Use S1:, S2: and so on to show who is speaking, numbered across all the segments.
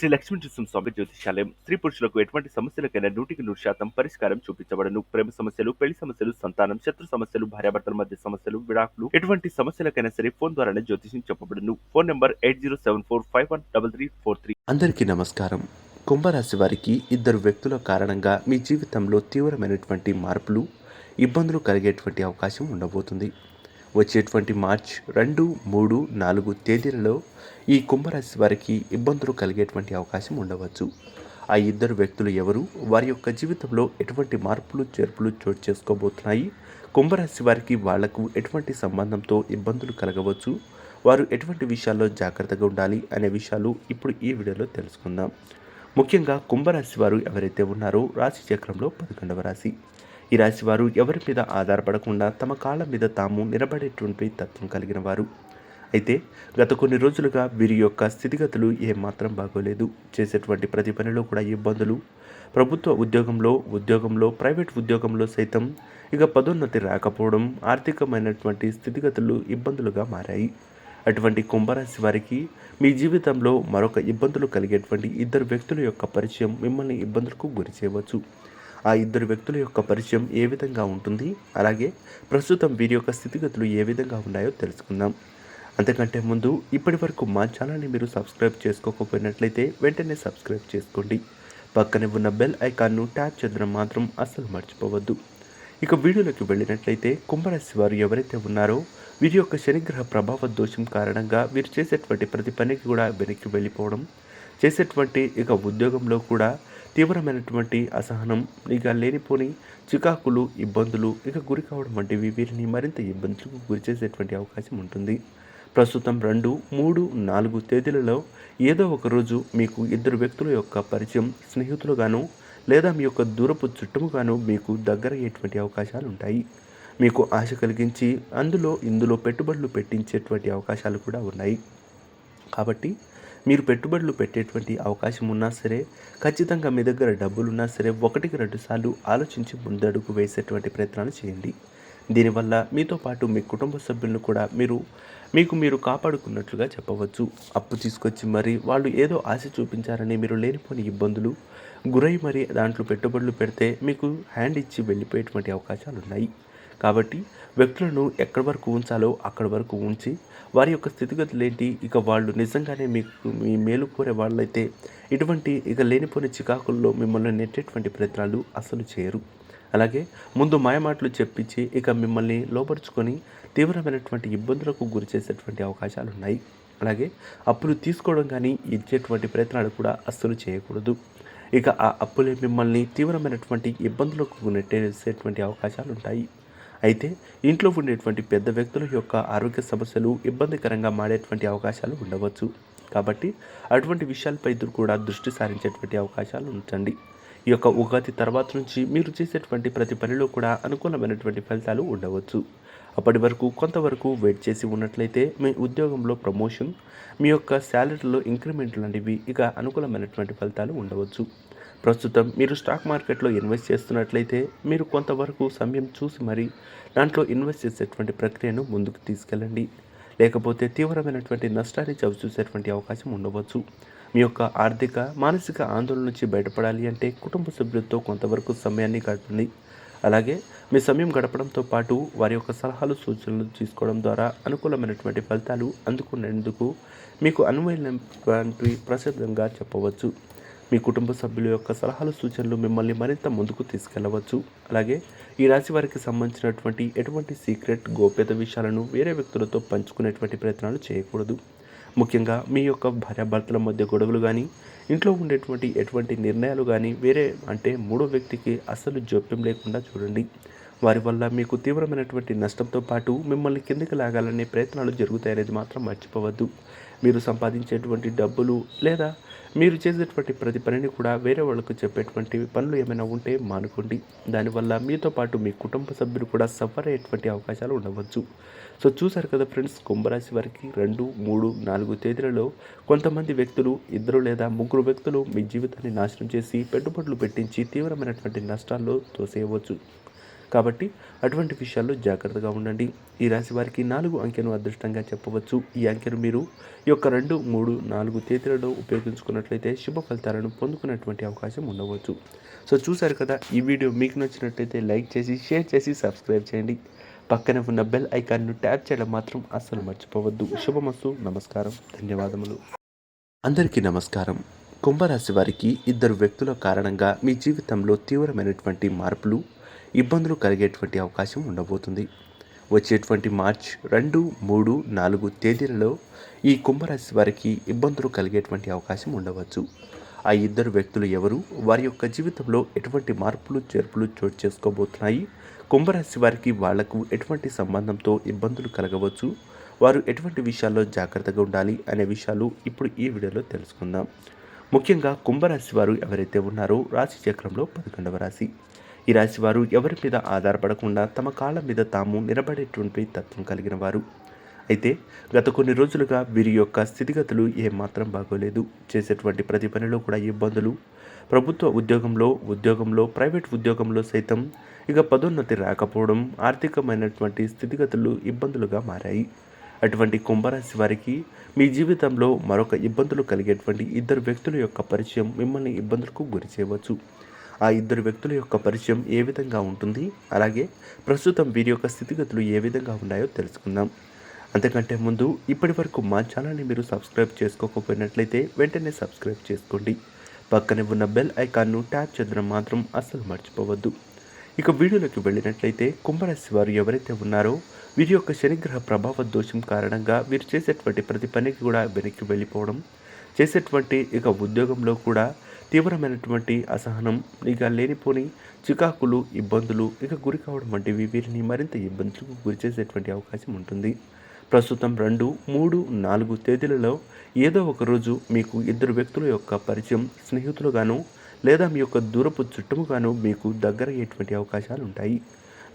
S1: శ్రీ లక్ష్మీ నరసింహ స్వామి జ్యోతిషాలయం స్త్రీ పురుషులకు ఎటువంటి సమస్యలకైనా నూటికి నూరు శాతం పరిష్కారం చూపించబడను. ప్రేమ సమస్యలు పెళ్ళి సమస్యలు సంతానం శత్రు సమస్యలు భార్యాభర్తల మధ్య సమస్యలు విడాకులు ఎటువంటి సమస్యలకైనా సరే ఫోన్ ద్వారానే జ్యోతిషం చెప్పబడును. Phone number eight zero seven four five one double three four three.
S2: అందరికీ నమస్కారం. కుంభరాశి వారికి ఇద్దరు వ్యక్తుల కారణంగా మీ జీవితంలో తీవ్రమైనటువంటి మార్పులు ఇబ్బందులు కలిగేటువంటి అవకాశం ఉండబోతుంది. వచ్చేటువంటి మార్చ్ రెండు మూడు నాలుగు తేదీలలో ఈ కుంభరాశి వారికి ఇబ్బందులు కలిగేటువంటి అవకాశం ఉండవచ్చు. ఆ ఇద్దరు వ్యక్తులు ఎవరు? వారి యొక్క జీవితంలో ఎటువంటి మార్పులు చేర్పులు చోటు చేసుకోబోతున్నాయి? కుంభరాశి వారికి వాళ్ళకు ఎటువంటి సంబంధంతో ఇబ్బందులు కలగవచ్చు? వారు ఎటువంటి విషయాల్లో జాగ్రత్తగా ఉండాలి అనే విషయాలు ఇప్పుడు ఈ వీడియోలో తెలుసుకుందాం. ముఖ్యంగా కుంభరాశి వారు ఎవరైతే ఉన్నారో రాశి చక్రంలో పదకొండవ రాశి. ఈ రాశి వారు ఎవరి మీద ఆధారపడకుండా తమ కాళ్ళ మీద తాము నిలబడేటువంటి తత్వం కలిగిన వారు అయితే గత కొన్ని రోజులుగా వీరి యొక్క స్థితిగతులు ఏమాత్రం బాగోలేదు. చేసేటువంటి ప్రతి పనిలో కూడా ఇబ్బందులు. ప్రభుత్వ ఉద్యోగంలో ఉద్యోగంలో ప్రైవేట్ ఉద్యోగంలో సైతం ఇక పదోన్నతి రాకపోవడం ఆర్థికమైనటువంటి స్థితిగతులు ఇబ్బందులుగా మారాయి. అటువంటి కుంభరాశి వారికి మీ జీవితంలో మరొక ఇబ్బందులు కలిగేటువంటి ఇద్దరు వ్యక్తుల యొక్క పరిచయం మిమ్మల్ని ఇబ్బందులకు గురి చేయవచ్చు. ఆ ఇద్దరు వ్యక్తుల యొక్క పరిచయం ఏ విధంగా ఉంటుంది? అలాగే ప్రస్తుతం వీరి యొక్క స్థితిగతులు ఏ విధంగా ఉన్నాయో తెలుసుకుందాం. అంతకంటే ముందు ఇప్పటి వరకు మా ఛానల్ని మీరు సబ్స్క్రైబ్ చేసుకోకపోయినట్లయితే వెంటనే సబ్స్క్రైబ్ చేసుకోండి. పక్కనే ఉన్న బెల్ ఐకాన్ను ట్యాప్ చేయడం మాత్రం అస్సలు మర్చిపోవద్దు. ఇక వీడియోలోకి వెళ్ళినట్లయితే కుంభరాశి వారు ఎవరైతే ఉన్నారో వీరి యొక్క శనిగ్రహ ప్రభావ దోషం కారణంగా వీరు చేసేటువంటి ప్రతి పనికి కూడా వెనక్కి వెళ్ళిపోవడం చేసేటువంటి ఇక ఉద్యోగంలో కూడా తీవ్రమైనటువంటి అసహనం ఇక లేనిపోని చికాకులు ఇబ్బందులు ఇక గురి కావడం వంటివి వీరిని మరింత ఇబ్బందులకు గురి చేసేటువంటి అవకాశం ఉంటుంది. ప్రస్తుతం రెండు మూడు నాలుగు తేదీలలో ఏదో ఒక రోజు మీకు ఇద్దరు వ్యక్తుల యొక్క పరిచయం స్నేహితులుగాను లేదా మీ యొక్క దూరపు చుట్టముగాను మీకు దగ్గరయ్యేటువంటి అవకాశాలు ఉంటాయి. మీకు ఆశ కలిగించి అందులో ఇందులో పెట్టుబడులు పెట్టించేటువంటి అవకాశాలు కూడా ఉన్నాయి. కాబట్టి మీరు పెట్టుబడులు పెట్టేటువంటి అవకాశం ఉన్నా సరే ఖచ్చితంగా మీ దగ్గర డబ్బులు ఉన్నా సరే ఒకటికి రెండు సార్లు ఆలోచించి ముందడుగు వేసేటువంటి ప్రయత్నాలు చేయండి. దీనివల్ల మీతో పాటు మీ కుటుంబ సభ్యులను కూడా మీరు మీకు మీరు కాపాడుకున్నట్లుగా చెప్పవచ్చు. అప్పు తీసుకొచ్చి మరి వాళ్ళు ఏదో ఆశ చూపించారని మీరు లేనిపోని ఇబ్బందులు గురై మరి దాంట్లో పెట్టుబడులు పెడితే మీకు హ్యాండ్ ఇచ్చి వెళ్ళిపోయేటువంటి అవకాశాలు ఉన్నాయి కాబట్టి వ్యక్తులను ఎక్కడి వరకు ఉంచాలో అక్కడి వరకు ఉంచి వారి యొక్క స్థితిగతులు ఏంటి ఇక వాళ్ళు నిజంగానే మీకు మీ మేలు కోరే వాళ్ళైతే ఇటువంటి ఇక లేనిపోని చికాకుల్లో మిమ్మల్ని నెట్టేటువంటి ప్రయత్నాలు అసలు చేయరు. అలాగే ముందు మాయమాటలు చెప్పించి ఇక మిమ్మల్ని లోపరుచుకొని తీవ్రమైనటువంటి ఇబ్బందులకు గురి చేసేటువంటి అవకాశాలు ఉన్నాయి. అలాగే అప్పులు తీసుకోవడం కానీ ఇచ్చేటువంటి ప్రయత్నాలు కూడా అస్సలు చేయకూడదు. ఇక ఆ అప్పులే మిమ్మల్ని తీవ్రమైనటువంటి ఇబ్బందులకు నెట్టేసేటువంటి అవకాశాలు ఉంటాయి. అయితే ఇంట్లో ఉండేటువంటి పెద్ద వ్యక్తుల యొక్క ఆరోగ్య సమస్యలు ఇబ్బందికరంగా మారేటువంటి అవకాశాలు ఉండవచ్చు. కాబట్టి అటువంటి విషయాలపై కూడా దృష్టి సారించేటువంటి అవకాశాలు ఉంచండి. ఈ యొక్క ఉగాది తర్వాత నుంచి మీరు చేసేటువంటి ప్రతి పనిలో కూడా అనుకూలమైనటువంటి ఫలితాలు ఉండవచ్చు. అప్పటి వరకు కొంతవరకు వెయిట్ చేసి ఉన్నట్లయితే మీ ఉద్యోగంలో ప్రమోషన్ మీ యొక్క శాలరీలో ఇంక్రిమెంట్ లాంటివి ఇక అనుకూలమైనటువంటి ఫలితాలు ఉండవచ్చు. ప్రస్తుతం మీరు స్టాక్ మార్కెట్లో ఇన్వెస్ట్ చేస్తున్నట్లయితే మీరు కొంతవరకు సమయం చూసి మరి దాంట్లో ఇన్వెస్ట్ చేసేటువంటి ప్రక్రియను ముందుకు తీసుకెళ్ళండి. లేకపోతే తీవ్రమైనటువంటి నష్టాన్ని చవిచూసేటువంటి అవకాశం ఉండవచ్చు. మీ యొక్క ఆర్థిక మానసిక ఆందోళన నుంచి బయటపడాలి అంటే కుటుంబ సభ్యులతో కొంతవరకు సమయాన్ని గడపండి. అలాగే మీ సమయం గడపడంతో పాటు వారి యొక్క సలహాలు సూచనలు తీసుకోవడం ద్వారా అనుకూలమైనటువంటి ఫలితాలు అందుకునేందుకు మీకు అనువైనటువంటి ప్రసిద్ధంగా చెప్పవచ్చు. మీ కుటుంబ సభ్యుల యొక్క సలహాలు సూచనలు మిమ్మల్ని మరింత ముందుకు తీసుకెళ్ళవచ్చు. అలాగే ఈ రాశి వారికి సంబంధించినటువంటి ఎటువంటి సీక్రెట్ గోప్యత విషయాలను వేరే వ్యక్తులతో పంచుకునేటువంటి ప్రయత్నాలు చేయకూడదు. ముఖ్యంగా మీ యొక్క భార్యాభర్తల మధ్య గొడవలు కానీ ఇంట్లో ఉండేటువంటి ఎటువంటి నిర్ణయాలు కానీ వేరే అంటే మూడో వ్యక్తికి అస్సలు జోక్యం లేకుండా చూడండి. వారి వల్ల మీకు తీవ్రమైనటువంటి నష్టంతో పాటు మిమ్మల్ని కిందకి లాగాలనే ప్రయత్నాలు జరుగుతాయనేది మాత్రం మర్చిపోవద్దు. మీరు సంపాదించేటువంటి డబ్బులు లేదా మీరు చేసేటువంటి ప్రతి పనిని కూడా వేరే వాళ్ళకు చెప్పేటువంటి పనులు ఏమైనా ఉంటే మానుకోండి. దానివల్ల మీతో పాటు మీ కుటుంబ సభ్యులు కూడా సఫర్ అయ్యేటువంటి అవకాశాలు ఉండవచ్చు. సో చూశారు కదా ఫ్రెండ్స్ కుంభరాశి వారికి రెండు మూడు నాలుగు తేదీలలో కొంతమంది వ్యక్తులు ఇద్దరు లేదా ముగ్గురు వ్యక్తులు మీ జీవితాన్ని నాశనం చేసి పెట్టుబడులు పెట్టించి తీవ్రమైనటువంటి నష్టాల్లో తోసేయవచ్చు. కాబట్టి అటువంటి విషయాల్లో జాగ్రత్తగా ఉండండి. ఈ రాశి వారికి నాలుగు అంకెను అదృష్టంగా చెప్పవచ్చు. ఈ అంకెను మీరు ఈ యొక్క రెండు మూడు నాలుగు తేదీలలో ఉపయోగించుకున్నట్లయితే శుభ ఫలితాలను పొందుకునేటువంటి అవకాశం ఉండవచ్చు. సో చూశారు కదా ఈ వీడియో మీకు నచ్చినట్లయితే లైక్ చేసి షేర్ చేసి సబ్స్క్రైబ్ చేయండి. పక్కనే ఉన్న బెల్ ఐకాన్ను ట్యాప్ చేయడం మాత్రం అస్సలు మర్చిపోవద్దు. శుభమస్తు నమస్కారం ధన్యవాదములు. అందరికీ నమస్కారం. కుంభరాశి వారికి ఇద్దరు వ్యక్తుల కారణంగా మీ జీవితంలో తీవ్రమైనటువంటి మార్పులు ఇబ్బందులు కలిగేటువంటి అవకాశం ఉండబోతుంది. వచ్చేటువంటి మార్చ్ రెండు మూడు నాలుగు తేదీలలో ఈ కుంభరాశి వారికి ఇబ్బందులు కలిగేటువంటి అవకాశం ఉండవచ్చు. ఆ ఇద్దరు వ్యక్తులు ఎవరు? వారి యొక్క జీవితంలో ఎటువంటి మార్పులు చేర్పులు చోటు చేసుకోబోతున్నాయి? కుంభరాశి వారికి వాళ్ళకు ఎటువంటి సంబంధంతో ఇబ్బందులు కలగవచ్చు? వారు ఎటువంటి విషయాల్లో జాగ్రత్తగా ఉండాలి అనే విషయాలు ఇప్పుడు ఈ వీడియోలో తెలుసుకుందాం. ముఖ్యంగా కుంభరాశి వారు ఎవరైతే ఉన్నారో రాశి చక్రంలో పదకొండవ రాశి. ఈ రాశి వారు ఎవరి మీద ఆధారపడకుండా తమ కాళ్ళ మీద తాము నిలబడేటువంటి తత్వం కలిగిన వారు. అయితే గత కొన్ని రోజులుగా వీరి యొక్క స్థితిగతులు ఏమాత్రం బాగోలేదు. చేసేటువంటి ప్రతి పనిలో కూడా ఇబ్బందులు. ప్రభుత్వ ఉద్యోగంలో ఉద్యోగంలో ప్రైవేట్ ఉద్యోగంలో సైతం ఇక పదోన్నతి రాకపోవడం ఆర్థికమైనటువంటి స్థితిగతులు ఇబ్బందులుగా మారాయి. అటువంటి కుంభరాశి వారికి మీ జీవితంలో మరొక ఇబ్బందులు కలిగేటువంటి ఇద్దరు వ్యక్తుల యొక్క పరిచయం మిమ్మల్ని ఇబ్బందులకు గురి చేయవచ్చు. ఆ ఇద్దరు వ్యక్తుల యొక్క పరిచయం ఏ విధంగా ఉంటుంది? అలాగే ప్రస్తుతం వీరి యొక్క స్థితిగతులు ఏ విధంగా ఉన్నాయో తెలుసుకుందాం. అంతకంటే ముందు ఇప్పటి వరకు మా ఛానల్ని మీరు సబ్స్క్రైబ్ చేసుకోకపోయినట్లయితే వెంటనే సబ్స్క్రైబ్ చేసుకోండి. పక్కనే ఉన్న బెల్ ఐకాన్ను ట్యాప్ చేయడం మాత్రం అస్సలు మర్చిపోవద్దు. ఇక వీడియోలోకి వెళ్ళినట్లయితే కుంభరాశి వారు ఎవరైతే ఉన్నారో వీరి యొక్క శనిగ్రహ ప్రభావ దోషం కారణంగా వీరు చేసేటువంటి ప్రతి పనికి కూడా వెనక్కి వెళ్ళిపోవడం చేసేటువంటి ఇక ఉద్యోగంలో కూడా తీవ్రమైనటువంటి అసహనం ఇక లేనిపోని చికాకులు ఇబ్బందులు ఇక గురి కావడం వంటివి వీరిని మరింత ఇబ్బందులకు గురి చేసేటువంటి అవకాశం ఉంటుంది. ప్రస్తుతం రెండు మూడు నాలుగు తేదీలలో ఏదో ఒక రోజు మీకు ఇద్దరు వ్యక్తుల యొక్క పరిచయం స్నేహితులుగాను లేదా మీ యొక్క దూరపు చుట్టముగాను మీకు దగ్గర అయ్యేటువంటి అవకాశాలు ఉంటాయి.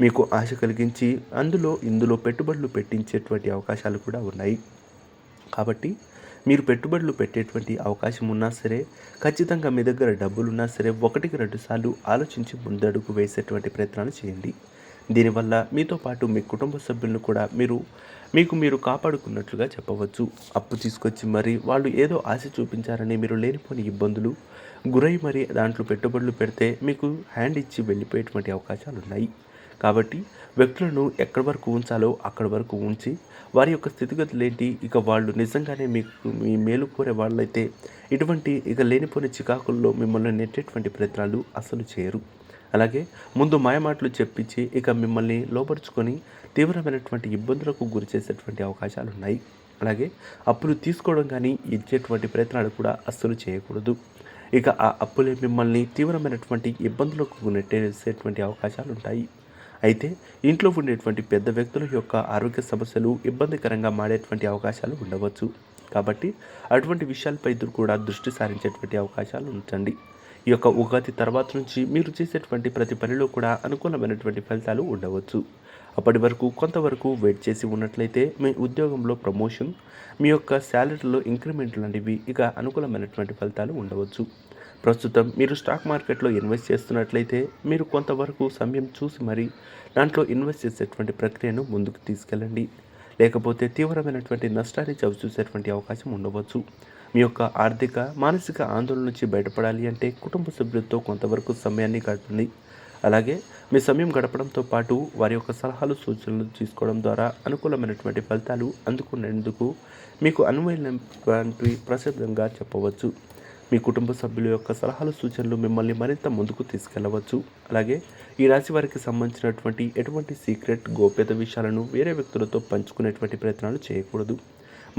S2: మీకు ఆశ కలిగించి అందులో ఇందులో పెట్టుబడులు పెట్టించేటువంటి అవకాశాలు కూడా ఉన్నాయి. కాబట్టి మీరు పెట్టుబడులు పెట్టేటువంటి అవకాశం ఉన్నా సరే ఖచ్చితంగా మీ దగ్గర డబ్బులున్నా సరే ఒకటికి రెండు సార్లు ఆలోచించి ముందడుగు వేసేటువంటి ప్రయత్నాలు చేయండి. దీనివల్ల మీతో పాటు మీ కుటుంబ సభ్యులను కూడా మీరు మీకు మీరు కాపాడుకున్నట్లుగా చెప్పవచ్చు. అప్పు తీసుకొచ్చి మరి వాళ్ళు ఏదో ఆశ చూపించారని మీరు లేనిపోని ఇబ్బందులు గురై మరి దాంట్లో పెట్టుబడులు పెడితే మీకు హ్యాండ్ ఇచ్చి వెళ్ళిపోయేటువంటి అవకాశాలు ఉన్నాయి కాబట్టి వ్యక్తులను ఎక్కడి వరకు ఉంచాలో అక్కడి వరకు ఉంచి వారి యొక్క స్థితిగతులు ఏంటి ఇక వాళ్ళు నిజంగానే మీకు మీ మేలు కోరే వాళ్ళైతే ఇటువంటి ఇక లేనిపోని చికాకుల్లో మిమ్మల్ని నెట్టేటువంటి ప్రయత్నాలు అసలు చేయరు. అలాగే ముందు మాయమాటలు చెప్పించి ఇక మిమ్మల్ని లోపరుచుకొని తీవ్రమైనటువంటి ఇబ్బందులకు గురి చేసేటువంటి అవకాశాలు ఉన్నాయి. అలాగే అప్పులు తీసుకోవడం కానీ ఇచ్చేటువంటి ప్రయత్నాలు కూడా అస్సలు చేయకూడదు. ఇక ఆ అప్పులే మిమ్మల్ని తీవ్రమైనటువంటి ఇబ్బందులకు నెట్టేసేటువంటి అవకాశాలు ఉంటాయి. అయితే ఇంట్లో ఉండేటువంటి పెద్ద వ్యక్తుల యొక్క ఆరోగ్య సమస్యలు ఇబ్బందికరంగా మారేటువంటి అవకాశాలు ఉండవచ్చు. కాబట్టి అటువంటి విషయాలపై కూడా దృష్టి సారించేటువంటి అవకాశాలు ఉంచండి. ఈ యొక్క ఉగాది తర్వాత నుంచి మీరు చేసేటువంటి ప్రతి పనిలో కూడా అనుకూలమైనటువంటి ఫలితాలు ఉండవచ్చు. అప్పటి వరకు కొంతవరకు వెయిట్ చేసి ఉన్నట్లయితే మీ ఉద్యోగంలో ప్రమోషన్ మీ యొక్క శాలరీలో ఇంక్రిమెంట్ లాంటివి ఇక అనుకూలమైనటువంటి ఫలితాలు ఉండవచ్చు. ప్రస్తుతం మీరు స్టాక్ మార్కెట్లో ఇన్వెస్ట్ చేస్తున్నట్లయితే మీరు కొంతవరకు సమయం చూసి మరి దాంట్లో ఇన్వెస్ట్ చేసేటువంటి ప్రక్రియను ముందుకు తీసుకెళ్ళండి. లేకపోతే తీవ్రమైనటువంటి నష్టాన్ని చవిచూసేటువంటి అవకాశం ఉండవచ్చు. మీ యొక్క ఆర్థిక మానసిక ఆందోళన నుంచి బయటపడాలి అంటే కుటుంబ సభ్యులతో కొంతవరకు సమయాన్ని గడపండి. అలాగే మీ సమయం గడపడంతో పాటు వారి యొక్క సలహాలు సూచనలు తీసుకోవడం ద్వారా అనుకూలమైనటువంటి ఫలితాలు అందుకునేందుకు మీకు అనువైనటువంటి ప్రసిద్ధంగా చెప్పవచ్చు. మీ కుటుంబ సభ్యుల యొక్క సలహాలు సూచనలు మిమ్మల్ని మరింత ముందుకు తీసుకెళ్ళవచ్చు. అలాగే ఈ రాశి వారికి సంబంధించినటువంటి ఎటువంటి సీక్రెట్ గోప్యత విషయాలను వేరే వ్యక్తులతో పంచుకునేటువంటి ప్రయత్నాలు చేయకూడదు.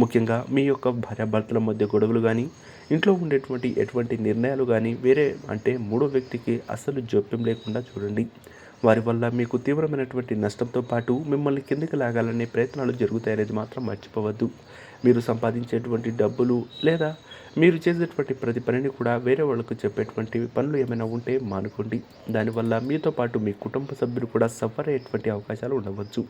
S2: ముఖ్యంగా మీ యొక్క భార్యాభర్తల మధ్య గొడవలు కానీ ఇంట్లో ఉండేటువంటి ఎటువంటి నిర్ణయాలు కానీ వేరే అంటే మూడో వ్యక్తికి అసలు జోక్యం లేకుండా చూడండి. వారి వల్ల మీకు తీవ్రమైనటువంటి నష్టంతో పాటు మిమ్మల్ని కిందకి లాగాలనే ప్రయత్నాలు జరుగుతాయనేది మాత్రం మర్చిపోవద్దు. మీరు సంపాదించేటువంటి డబ్బులు లేదా మీరు చేసేటువంటి ప్రతి పనిని కూడా వేరే వాళ్ళకు చెప్పేటువంటి పనులు ఏమైనా ఉంటే మానుకోండి. దానివల్ల మీతో పాటు మీ కుటుంబ సభ్యులు కూడా సఫర్ అయ్యేటువంటి అవకాశాలు ఉండవచ్చు.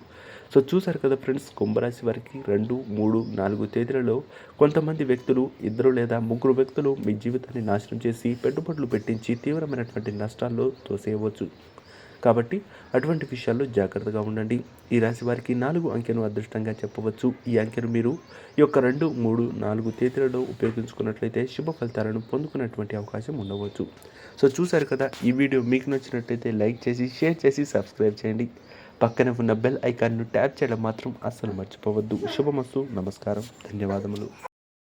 S2: సో చూశారు కదా ఫ్రెండ్స్ కుంభరాశి వారికి రెండు మూడు నాలుగు తేదీలలో కొంతమంది వ్యక్తులు ఇద్దరు లేదా ముగ్గురు వ్యక్తులు మీ జీవితాన్ని నాశనం చేసి పెట్టుబడులు పెట్టించి తీవ్రమైనటువంటి నష్టాల్లో తోసేయవచ్చు. కాబట్టి అటువంటి విషయాల్లో జాగ్రత్తగా ఉండండి. ఈ రాశి వారికి నాలుగు అంకెను అదృష్టంగా చెప్పవచ్చు. ఈ అంకెను మీరు ఈ యొక్క రెండు మూడు నాలుగు తేదీలలో ఉపయోగించుకున్నట్లయితే శుభ ఫలితాలను పొందుకునేటువంటి అవకాశం ఉండవచ్చు. సో చూశారు కదా ఈ వీడియో మీకు నచ్చినట్లయితే లైక్ చేసి షేర్ చేసి సబ్స్క్రైబ్ చేయండి. పక్కనే ఉన్న బెల్ ఐకాన్ను ట్యాప్ చేయడం మాత్రం అస్సలు మర్చిపోవద్దు. శుభమస్తు. నమస్కారం. ధన్యవాదములు.